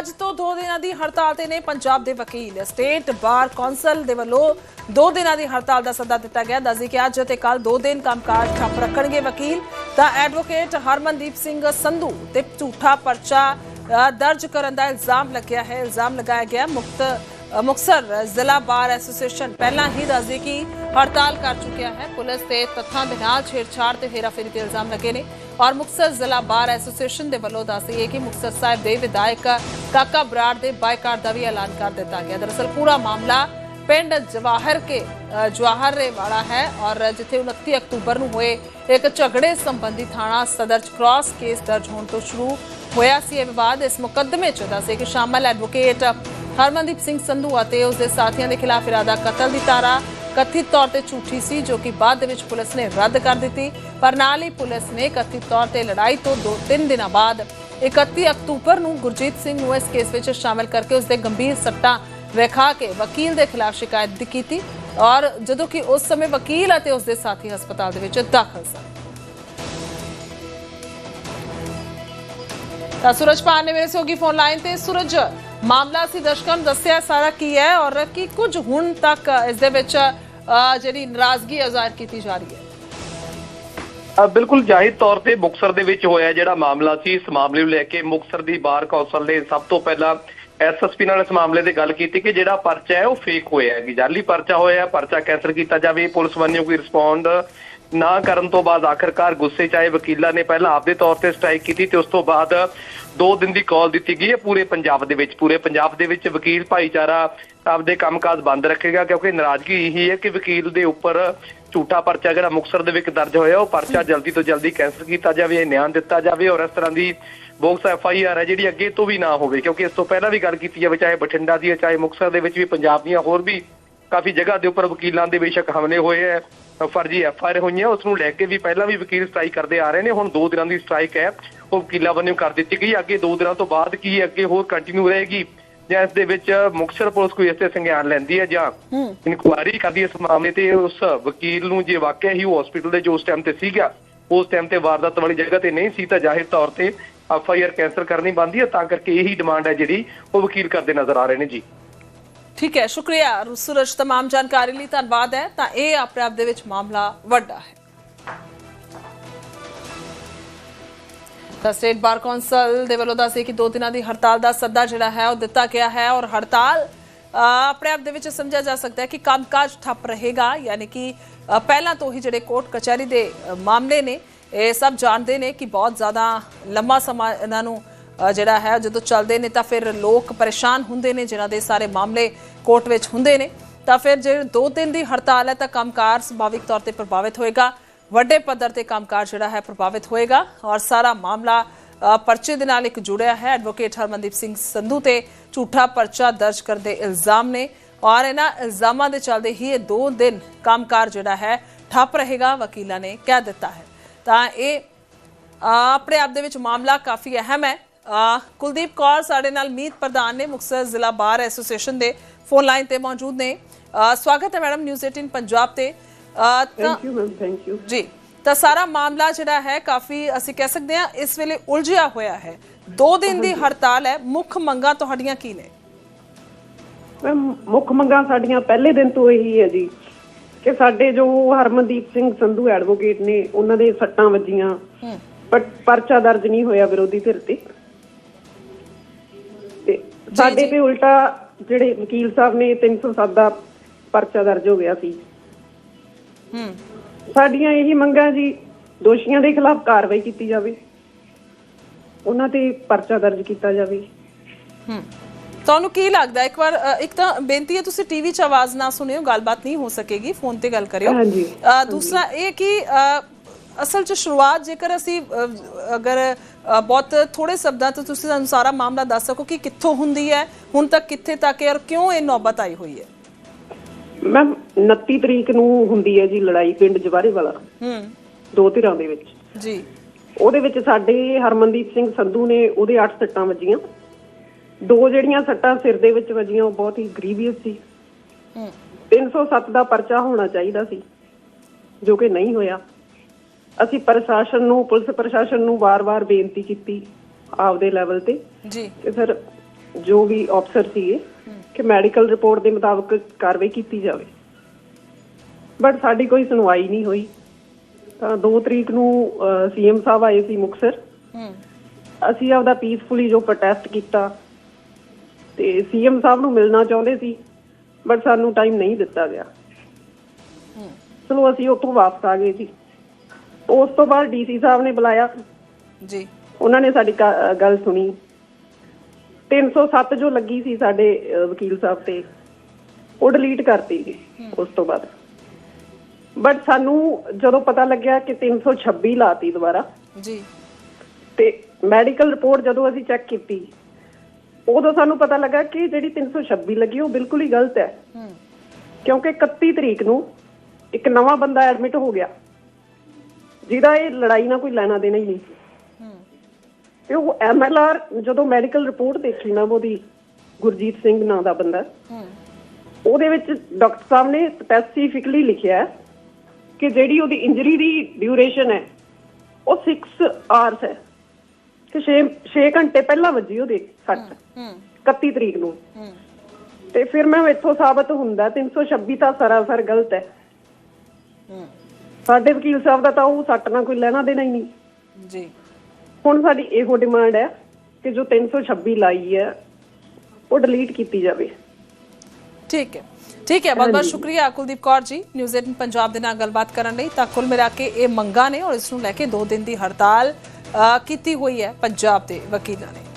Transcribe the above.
ਅੱਜ ਤੋਂ 2 ਦਿਨਾਂ ਦੀ ਹੜਤਾਲ ਤੇ ਨੇ ਪੰਜਾਬ ਦੇ ਵਕੀਲ। ਸਟੇਟ ਬਾਰ ਕੌਂਸਲ ਦੇ ਵੱਲੋਂ 2 ਦਿਨਾਂ ਦੀ ਹੜਤਾਲ ਦਾ ਸੱਦਾ ਦਿੱਤਾ ਗਿਆ। ਦੱਸਦੀ ਕਿ ਅੱਜ ਤੇ ਕੱਲ 2 ਦਿਨ ਕੰਮਕਾਜ ਠੱਪ ਰੱਖਣਗੇ ਵਕੀਲ। ਤਾਂ ਐਡਵੋਕੇਟ ਹਰਮਨਦੀਪ ਸਿੰਘ ਸੰਧੂ ਤੇ ਝੂਠਾ ਪਰਚਾ ਦਰਜ ਕਰਨ ਦਾ ਇਲਜ਼ਾਮ ਲੱਗਿਆ ਹੈ। ਇਲਜ਼ਾਮ ਲਗਾਇਆ ਗਿਆ। ਮੁਕਤ ਅ, ਮੁਕਤਸਰ ਜ਼ਿਲ੍ਹਾ ਬਾਰ ਐਸੋਸੀਏਸ਼ਨ ਪਹਿਲਾਂ ਹੀ ਦੱਸਦੀ ਕਿ ਹੜਤਾਲ ਕਰ ਚੁੱਕਿਆ ਹੈ। ਪੁਲਿਸ ਤੇ ਤੱਥਾਂ ਦੇ ਨਾਲ ਛੇੜਛਾੜ ਤੇ ਹੇਰਾਫੇਰੀ ਦੇ ਇਲਜ਼ਾਮ ਲੱਗੇ ਨੇ। ਔਰ ਮੁਕਤਸਰ ਜ਼ਿਲ੍ਹਾ ਬਾਰ ਐਸੋਸੀਏਸ਼ਨ ਦੇ ਵੱਲੋਂ ਦੱਸਦੀ ਹੈ ਕਿ ਮੁਕਤਸਰ ਸਾਹਿਬ ਦੇ ਵਿਧਾਇਕ ਕਾਕਾ ਬਰਾੜ ਦੇ ਬਾਈਕਾਟ ਦਾ ਵੀ ਐਲਾਨ ਕਰ ਦਿੱਤਾ ਗਿਆ। ਦਰਅਸਲ ਪੂਰਾ ਮਾਮਲਾ ਪਿੰਡ ਜਵਾਹਰ ਕੇ ਜਵਾਹਰ ਰੇ ਹੈ ਔਰ ਜਿੱਥੇ 29 ਅਕਤੂਬਰ ਨੂੰ ਹੋਏ ਇੱਕ ਝਗੜੇ ਸੰਬੰਧੀ ਥਾਣਾ ਸਦਰ ਚ ਕ੍ਰਾਸ ਕੇਸ ਦਰਜ ਹੋਣ ਤੋਂ ਸ਼ੁਰੂ ਹੋਇਆ ਸੀ। ਇਹ ਵਿਵਾਦ ਇਸ ਮੁਕੱਦਮੇ ਚ ਦੱਸੇ ਕਿ ਸ਼ਾਮਲ ਐਡਵੋਕੇਟ ਹਰਮਨਦੀਪ ਸਿੰਘ ਸੰਧੂ ਅਤੇ ਉਸ ਦੇ ਸਾਥੀਆਂ ਦੇ ਖਿਲਾਫ ਇਰਾਦਾ ਕਤਲ ਦੀ ਤਾਰਾ ਕਥਿਤ ਤੌਰ ਤੇ ਝੂਠੀ ਸੀ, ਜੋ ਕਿ ਬਾਅਦ ਦੇ ਵਿੱਚ ਪੁਲਿਸ ਨੇ ਰੱਦ ਕਰ ਦਿੱਤੀ। ਪਰ ਨਾਲ ਹੀ ਪੁਲਿਸ ਨੇ ਕਥਿਤ ਤੌਰ ਤੇ ਲੜਾਈ ਤੋਂ 2-3 ਦਿਨਾਂ ਬਾਅਦ 31 ਅਕਤੂਬਰ ਨੂੰ ਗੁਰਜੀਤ ਸਿੰਘ ਨੂੰ ਇਸ ਕੇਸ ਵਿੱਚ ਸ਼ਾਮਲ ਕਰਕੇ ਉਸ ਦੇ ਗੰਭੀਰ ਸੱਟਾਂ ਵਿਖਾ ਕੇ ਵਕੀਲ ਦੇ ਖਿਲਾਫ ਸ਼ਿਕਾਇਤ ਕੀਤੀ ਔਰ ਜਦੋਂ ਕਿ ਉਸ ਸਮੇਂ ਵਕੀਲ ਅਤੇ ਉਸ ਦੇ ਸਾਥੀ ਹਸਪਤਾਲ ਦੇ ਵਿੱਚ ਦਾਖਲ ਸਨ। ਤਾਂ ਸੂਰਜ ਪਾਨ ਨੇ ਮੇਰੇ ਸੋਗੀ ਫੋਨ ਲਾਈਨ ਤੇ ਸੂਰਜ। ਮਾਮਲਾ ਸੀ, ਦਰਸ਼ਕਾਂ ਨੂੰ ਦੱਸਿਆ ਸਾਰਾ ਕੀ ਹੈ ਔਰ ਕੀ ਕੁਝ ਹੁਣ ਤੱਕ ਇਸ ਦੇ ਵਿੱਚ ਜਿਹੜੀ ਨਾਰਾਜ਼ਗੀ ਜ਼ਾਹਿਰ ਕੀਤੀ ਜਾ ਰਹੀ ਹੈ। ਬਿਲਕੁਲ ਜ਼ਾਹਿਰ ਤੌਰ ਤੇ ਮੁਕਸਰ ਦੇ ਵਿੱਚ ਹੋਇਆ ਜਿਹੜਾ ਮਾਮਲਾ ਸੀ, ਇਸ ਮਾਮਲੇ ਨੂੰ ਲੈ ਕੇ ਮੁਕਸਰ ਦੀ ਬਾਰ ਕੌਂਸਲ ਨੇ ਸਭ ਤੋਂ ਪਹਿਲਾਂ ਐਸਐਸਪੀ ਨਾਲ ਇਸ ਮਾਮਲੇ ਤੇ ਗੱਲ ਕੀਤੀ ਕਿ ਜਿਹੜਾ ਪਰਚਾ ਹੈ ਉਹ ਫੇਕ ਹੋਇਆ ਹੈ, ਕਿ ਜਾਲੀ ਪਰਚਾ ਹੋਇਆ ਹੈ ਪਰਚਾ ਕੈਂਸਲ ਕੀਤਾ ਜਾਵੇ, ਪੁਲਿਸ ਵੱਲੋਂ ਕੋਈ ਰਿਸਪੌਂਡ ਨਾ ਕਰਨ ਤੋਂ ਬਾਅਦ ਆਖਰਕਾਰ ਗੁੱਸੇ ਚ ਆਏ ਵਕੀਲਾਂ ਨੇ ਪਹਿਲਾਂ ਆਪਦੇ ਤੌਰ ਤੇ ਸਟ੍ਰਾਈਕ ਕੀਤੀ ਤੇ ਉਸ ਤੋਂ ਬਾਅਦ 2 ਦਿਨ ਦੀ ਕਾਲ ਦਿੱਤੀ ਗਈ ਹੈ ਪੂਰੇ ਪੰਜਾਬ ਦੇ ਵਿੱਚ। ਪੂਰੇ ਪੰਜਾਬ ਦੇ ਵਿੱਚ ਵਕੀਲ ਭਾਈਚਾਰਾ ਆਪਦੇ ਕੰਮਕਾਜ ਬੰਦ ਰੱਖੇਗਾ ਕਿਉਂਕਿ ਨਾਰਾਜ਼ਗੀ ਇਹੀ ਹੈ ਕਿ ਵਕੀਲ ਦੇ ਉੱਪਰ ਝੂਠਾ ਪਰਚਾ ਜਿਹੜਾ ਮੁਕਸਰ ਦੇ ਵਿੱਚ ਦਰਜ ਹੋਇਆ, ਉਹ ਪਰਚਾ ਜਲਦੀ ਤੋਂ ਜਲਦੀ ਕੈਂਸਲ ਕੀਤਾ ਜਾਵੇ ਨਿਆਂ ਦਿੱਤਾ ਜਾਵੇ ਔਰ ਇਸ ਤਰ੍ਹਾਂ ਦੀ ਬੋਕਸ ਐਫ ਆਈ ਆਰ ਹੈ ਜਿਹੜੀ ਅੱਗੇ ਤੋਂ ਵੀ ਨਾ ਹੋਵੇ। ਕਿਉਂਕਿ ਇਸ ਤੋਂ ਪਹਿਲਾਂ ਵੀ ਗੱਲ ਕੀਤੀ ਜਾਵੇ, ਚਾਹੇ ਬਠਿੰਡਾ ਦੀ ਹੈ, ਚਾਹੇ ਮੁਕਸਰ ਦੇ ਵਿੱਚ ਵੀ, ਪੰਜਾਬ ਦੀਆਂ ਹੋਰ ਵੀ ਕਾਫੀ ਜਗ੍ਹਾ ਦੇ ਉੱਪਰ ਵਕੀਲਾਂ ਦੇ ਬੇਸ਼ੱਕ ਹਮਲੇ ਹੋਏ ਹੈ। ਫਰਜ਼ੀ ਐਫ ਆਈ ਆਰ ਹੋਈਆਂ ਉਸ ਨੂੰ ਲੈ ਕੇ ਵੀ ਪਹਿਲਾਂ ਵੀ ਵਕੀਲ ਸਟ੍ਰਾਈਕ ਕਰਦੇ ਆ ਰਹੇ ਨੇ ਹੁਣ 2 ਦਿਨਾਂ ਦੀ ਸਟ੍ਰਾਈਕ ਹੈ। ਉਹ ਵਕੀਲਾਂ ਵੱਲੋਂ ਕਰ ਦਿੱਤੀ ਗਈ। ਅੱਗੇ 2 ਦਿਨਾਂ ਤੋਂ ਬਾਅਦ ਕੀ ਅੱਗੇ ਹੋਰ ਕੰਟੀਨਿਊ ਰਹੇਗੀ? ਜਾਂ ਇਸ ਦੇ ਵਿੱਚ ਮੁਕਤਸਰ ਪੁਲਿਸ ਕੋਈ ਇਸੇ ਸੰਗਿਆਨ ਲੈਂਦੀ ਹੈ ਜਾਂ ਇਨਕੁਆਇਰੀ ਕਰਦੀ ਇਸ ਮਾਮਲੇ ਤੇ ਉਸ ਵਕੀਲ ਨੂੰ ਜੇ ਵਾਕਿਆ ਹੀ ਉਹ ਹਸਪੀਟਲ ਦੇ ਜੋ ਉਸ ਟਾਈਮ ਤੇ ਸੀਗਾ ਉਸ ਟਾਈਮ ਤੇ ਵਾਰਦਾਤ ਵਾਲੀ ਜਗ੍ਹਾ ਤੇ ਨਹੀਂ ਸੀ ਤਾਂ ਜ਼ਾਹਿਰ ਤੌਰ ਤੇ ਐਫ ਆਈ ਆਰ ਕੈਂਸਲ ਕਰਨੀ ਬਣਦੀ ਹੈ। ਤਾਂ ਕਰਕੇ ਇਹੀ ਡਿਮਾਂਡ ਹੈ ਜਿਹੜੀ ਉਹ ਵਕੀਲ ਕਰਦੇ ਨਜ਼ਰ ਆ ਰਹੇ ਨੇ ਜੀ। ਠੀਕ ਹੈ ਸ਼ੁਕਰੀਆ ਸੂਰਜ तमाम ਜਾਣਕਾਰੀ ਲਈ ਧੰਨਵਾਦ ਹੈ ਤਾਂ ਇਹ ਆਪਣੇ ਆਪ ਦੇ ਵਿੱਚ ਮਾਮਲਾ ਵੱਡਾ ਹੈ ਤਾਂ ਸਟੇਟ ਬਾਰ ਕੌਂਸਲ ਦੇ ਵੱਲੋਂ ਦੱਸੇ ਕਿ ਦੋ ਦਿਨਾਂ ਦੀ ਹੜਤਾਲ ਦਾ ਸੱਦਾ ਜਿਹੜਾ ਹੈ ਉਹ ਦਿੱਤਾ ਗਿਆ ਹੈ ਔਰ ਹੜਤਾਲ ਅ, ਆਪਣੇ ਆਪ ਦੇ ਵਿੱਚ ਸਮਝਿਆ ਜਾ ਸਕਦਾ ਹੈ ਕਿ ਕੰਮਕਾਜ ਠੱਪ ਰਹੇਗਾ ਯਾਨੀ ਕਿ ਅ, ਪਹਿਲਾਂ ਤੋਂ ਹੀ ਜਿਹੜੇ ਕੋਰਟ ਕਚਹਿਰੀ ਦੇ ਅ, ਮਾਮਲੇ ਨੇ ਇਹ ਸਭ ਜਾਣਦੇ ਨੇ ਕਿ ਬਹੁਤ ਜ਼ਿਆਦਾ ਲੰਮਾ ਸਮਾਂ ਇਹਨਾਂ ਨੂੰ ਅ, ਜਿਹੜਾ ਹੈ, ਜਦੋਂ ਚੱਲਦੇ ਨੇ ਤਾਂ ਫਿਰ ਲੋਕ ਪਰੇਸ਼ਾਨ ਹੁੰਦੇ ਨੇ, ਜਿਨ੍ਹਾਂ ਦੇ ਸਾਰੇ ਮਾਮਲੇ ਕੋਰਟ ਵਿੱਚ ਹੁੰਦੇ ਨੇ। ਤਾਂ ਫਿਰ ਜੇ ਦੋ ਦਿਨ ਦੀ ਹੜਤਾਲ ਹੈ ਤਾਂ ਕੰਮਕਾਰ ਸੁਭਾਵਿਕ ਤੌਰ ਤੇ ਪ੍ਰਭਾਵਿਤ ਹੋਏਗਾ। ਵੱਡੇ ਪੱਧਰ ਤੇ ਕੰਮਕਾਰ ਜਿਹੜਾ ਹੈ, ਪ੍ਰਭਾਵਿਤ ਹੋਏਗਾ ਔਰ ਸਾਰਾ ਮਾਮਲਾ ਪਰਚੇ ਦੇ ਨਾਲ ਇੱਕ ਜੁੜਿਆ ਹੈ। ਐਡਵੋਕੇਟ ਹਰਮਨਦੀਪ ਸਿੰਘ ਸੰਧੂ ਤੇ ਝੂਠਾ ਪਰਚਾ ਦਰਜ ਕਰਨ ਦੇ ਇਲਜ਼ਾਮ ਨੇ ਔਰ ਇਹਨਾਂ ਇਲਜ਼ਾਮਾਂ ਦੇ ਚੱਲਦੇ ਹੀ ਇਹ ਦੋ ਦਿਨ ਕੰਮਕਾਰ ਜਿਹੜਾ ਹੈ, ਠੱਪ ਰਹੇਗਾ। ਵਕੀਲਾਂ ਨੇ ਕਹਿ ਦਿੱਤਾ ਹੈ। ਤਾਂ ਇਹ ਆਪਣੇ ਆਪ ਦੇ ਵਿੱਚ ਮਾਮਲਾ ਕਾਫੀ ਅਹਿਮ ਹੈ। ਕੁਲਦੀਪ ਕੌਰ ਸਾਡੇ ਨਾਲ ਮੀਤ ਪ੍ਰਧਾਨ ਨੇ ਮੁਕਤਸਰ ਜ਼ਿਲ੍ਹਾ ਬਾਰ ਐਸੋਸੀਏਸ਼ਨ ਦੇ ਫੋਨ ਲਾਈਨ ਤੇ ਮੌਜੂਦ ਨੇ। ਸਵਾਗਤ ਹੈ ਮੈਡਮ ਨਿਊਜ਼ 18 ਪੰਜਾਬ ਤੇ। Thank you ma'am thank you ਜੀ ਤਾਂ ਸਾਰਾ ਮਾਮਲਾ ਜਿਹੜਾ ਹੈ ਕਾਫੀ ਅਸੀਂ ਕਹਿ ਸਕਦੇ ਹਾਂ ਇਸ ਵੇਲੇ ਉਲਝਿਆ ਹੋਇਆ ਹੈ। ਦੋ ਦਿਨ ਦੀ ਹੜਤਾਲ ਹੈ ਮੁੱਖ ਮੰਗਾਂ ਤੁਹਾਡੀਆਂ ਕੀ ਨੇ? ਮੈਮ ਮੁੱਖ ਮੰਗਾਂ ਸਾਡੀਆਂ ਪਹਿਲੇ ਦਿਨ ਤੋਂ ਇਹੀ ਹੈ ਜੀ ਕਿ ਸਾਡੇ ਜੋ ਹਰਮਨਦੀਪ ਸਿੰਘ ਸੰਧੂ ਐਡਵੋਕੇਟ ਨੇ ਉਹਨਾਂ ਦੇ ਸੱਟਾਂ ਵੱਜੀਆਂ। ਪਰ ਪਰਚਾ ਦਰਜ ਨਹੀਂ ਹੋਇਆ ਵਿਰੋਧੀ ਧਿਰ ਤੇ। ਸਾਡੇ ਤੇ ਉਲਟਾ ਜਿਹੜੇ ਵਕੀਲ ਸਾਹਿਬ ਨੇ 307 ਦਾ ਪਰਚਾ ਦਰਜ ਹੋ ਗਿਆ ਸੀ। ਹੂੰ। ਸਾਡੀਆਂ ਇਹੀ ਮੰਗਾਂ ਜੀ ਦੋਸ਼ੀਆਂ ਦੇ ਖਿਲਾਫ ਕਾਰਵਾਈ ਕੀਤੀ ਜਾਵੇ। ਉਹਨਾਂ ਤੇ ਪਰਚਾ ਦਰਜ ਕੀਤਾ ਜਾਵੇ। ਹੂੰ। ਤੁਹਾਨੂੰ ਕੀ ਲੱਗਦਾ? ਇੱਕ ਵਾਰ ਇੱਕ ਤਾਂ ਬੇਨਤੀ ਹੈ ਤੁਸੀਂ ਟੀਵੀ 'ਚ ਆਵਾਜ਼ ਨਾ ਸੁਣਿਓ ਗੱਲਬਾਤ ਨਹੀਂ ਹੋ ਸਕੇਗੀ ਫੋਨ ਤੇ ਗੱਲ ਕਰਿਓ। ਹਾਂਜੀ, ਦੂਸਰਾ ਇਹ ਕਿ ਅਸਲ 'ਚ ਸ਼ੁਰੂਆਤ ਜੇਕਰ ਅਸੀਂ ਅਗਰ ਬਹੁਤ ਥੋੜੇ ਸ਼ਬਦਾਂ ਤੋਂ ਤੁਸੀਂ ਸਾਨੂੰ ਸਾਰਾ ਮਾਮਲਾ ਦੱਸ ਸਕੋ ਕਿ ਕਿੱਥੋਂ ਹੁੰਦੀ ਹੈ ਹੁਣ ਤੱਕ ਕਿੱਥੇ ਤੱਕ ਹੈ ਔਰ ਕਿਉਂ ਇਹ ਨੌਬਤ ਆਈ ਹੋਈ ਹੈ? ਮੈਮ 29 ਤਰੀਕ ਨੂੰ ਹੁੰਦੀ ਹੈ ਜੀ ਲੜਾਈ ਪਿੰਡ ਜਵਾਰੇ ਵਾਲਾ ਹੂੰ। ਦੋ ਧਿਰਾਂ ਦੇ ਵਿੱਚ। ਜੀ। ਉਹਦੇ ਵਿੱਚ ਸਾਡੇ ਹਰਮਨਦੀਪ ਸਿੰਘ ਸੰਧੂ ਨੇ ਉਹਦੇ 8 ਸੱਟਾਂ ਵੱਜੀਆਂ। ਦੋ ਜਿਹੜੀਆਂ ਸੱਟਾਂ ਸਿਰ ਦੇ ਵਿੱਚ ਵੱਜੀਆਂ ਉਹ ਬਹੁਤ ਹੀ ਗ੍ਰੀਵੀਅਸ ਸੀ। ਹੂੰ। 307 ਦਾ ਪਰਚਾ ਹੋਣਾ ਚਾਹੀਦਾ ਸੀ ਜੋ ਕਿ ਨਹੀਂ ਹੋਇਆ। ਅਸੀਂ ਪ੍ਰਸ਼ਾਸਨ ਨੂੰ ਪੁਲਿਸ ਪ੍ਰਸ਼ਾਸਨ ਨੂੰ ਵਾਰ-ਵਾਰ ਬੇਨਤੀ ਕੀਤੀ ਆਪਦੇ ਲੈਵਲ ਤੇ। ਜੀ। ਕਿ ਸਰ ਜੋ ਵੀ ਅਫਸਰ ਸੀਗੇ ਕਿ ਮੈਡੀਕਲ ਰਿਪੋਰਟ ਦੇ ਮੁਤਾਬਕ ਕਾਰਵਾਈ ਕੀਤੀ ਜਾਵੇ। ਬਟ ਸਾਡੀ ਕੋਈ ਸੁਣਵਾਈ ਨਹੀਂ ਹੋਈ। ਤਾਂ 2 ਤਰੀਕ ਨੂੰ ਸੀਐਮ ਸਾਹਿਬ ਆਏ ਸੀ ਮੁਕਸਰ ਅਸੀਂ ਆਪਦਾ ਪੀਸਫੁਲੀ ਜੋ ਪ੍ਰੋਟੈਸਟ ਕੀਤਾ ਤੇ ਸੀਐਮ ਸਾਹਿਬ ਨੂੰ ਮਿਲਣਾ ਚਾਹੁੰਦੇ ਸੀ ਬਟ ਸਾਨੂੰ ਟਾਈਮ ਨਹੀਂ ਦਿੱਤਾ ਗਿਆ। ਚਲੋ ਅਸੀਂ ਉੱਥੋਂ ਵਾਪਸ ਆ ਗਏ ਜੀ। ਉਸ ਤੋਂ ਬਾਅਦ ਡੀਸੀ ਸਾਹਿਬ ਨੇ ਬੁਲਾਇਆ। ਜੀ। ਉਹਨਾਂ ਨੇ ਸਾਡੀ ਗੱਲ ਸੁਣੀ। 307 ਜੋ ਲੱਗੀ ਸੀ ਸਾਡੇ ਵਕੀਲ ਸਾਹਿਬ ਤੇ ਉਹ ਡਿਲੀਟ ਕਰਤੀ ਜੀ ਉਸ ਤੋਂ ਬਾਅਦ। ਬਟ ਸਾਨੂੰ ਜਦੋਂ ਪਤਾ ਲੱਗਿਆ ਕਿ 326 ਲਾਤੀ ਦੁਬਾਰਾ ਜੀ। ਤੇ ਮੈਡੀਕਲ ਰਿਪੋਰਟ ਜਦੋਂ ਅਸੀਂ ਚੈੱਕ ਕੀਤੀ ਉਦੋਂ ਸਾਨੂੰ ਪਤਾ ਲੱਗਾ ਕਿ ਜਿਹੜੀ 326 ਲੱਗੀ ਉਹ ਬਿਲਕੁਲ ਹੀ ਗਲਤ ਹੈ। ਹੂੰ। ਕਿਉਂਕਿ 31 ਤਰੀਕ ਨੂੰ ਇੱਕ ਨਵਾਂ ਬੰਦਾ ਐਡਮਿਟ ਹੋ ਗਿਆ। ਜਿਹਦਾ ਇਹ ਲੜਾਈ ਨਾਲ ਕੋਈ ਲੈਣਾ ਦੇਣਾ ਹੀ ਨਹੀਂ। ਤੇ ਉਹ ਐਮਐਲਆਰ ਜਦੋਂ ਮੈਡੀਕਲ ਰਿਪੋਰਟ ਦੇਖੀ ਨਾ ਉਹਦੀ ਗੁਰਜੀਤ ਸਿੰਘ ਨਾਂ ਦਾ ਬੰਦਾ ਹੂੰ। ਉਹਦੇ ਵਿੱਚ ਡਾਕਟਰ ਸਾਹਿਬ ਨੇ ਸਪੈਸੀਫਿਕਲੀ ਲਿਖਿਆ ਕਿ ਜਿਹੜੀ ਉਹਦੀ ਇੰਜਰੀ ਦੀ ਡਿਊਰੇਸ਼ਨ ਹੈ ਉਹ 6 ਆਵਰਸ ਹੈ। ਕਿ 6 6 ਘੰਟੇ ਪਹਿਲਾਂ ਵੱਜੀ ਉਹਦੇ ਸੱਟ। ਹੂੰ 31 ਤਰੀਕ ਨੂੰ। ਹੂੰ। ਤੇ ਫਿਰ ਮੈਂ ਇੱਥੋਂ ਸਾਬਤ ਹੁੰਦਾ 326 ਤਾਂ ਸਰਾਸਰ ਗਲਤ ਹੂੰ। ਸਾਡੇ ਵਕੀਲ ਸਾਹਿਬ ਦਾ ਤਾਂ ਉਹ ਸੱਟ ਨਾਲ ਕੋਈ ਲੈਣਾ ਦੇਣਾ ਹੀ ਨਹੀਂ। ਜੀ। ਹੁਣ ਸਾਡੀ ਇਹੋ ਡਿਮਾਂਡ ਹੈ ਕਿ ਜੋ 326 ਲਾਈ ਹੈ ਉਹ ਡਿਲੀਟ ਕੀਤੀ ਜਾਵੇ। ਠੀਕ ਹੈ। ਠੀਕ ਹੈ ਬਹੁਤ ਬਹੁਤ ਸ਼ੁਕਰੀਆ ਕੁਲਦੀਪ ਕੌਰ ਜੀ। ਨਿਊਜ਼ 18 ਪੰਜਾਬ ਦੇ ਨਾਲ ਗੱਲਬਾਤ ਕਰਨ ਲਈ। ਤਾਂ ਕੁੱਲ ਮਿਲਾ ਕੇ ਇਹ ਮੰਗਾਂ ਨੇ ਔਰ ਇਸ ਨੂੰ ਲੈ ਕੇ 2 ਦਿਨ ਦੀ ਹੜਤਾਲ ਅ, ਕੀਤੀ ਹੋਈ ਹੈ ਪੰਜਾਬ ਦੇ ਵਕੀਲਾਂ ਨੇ।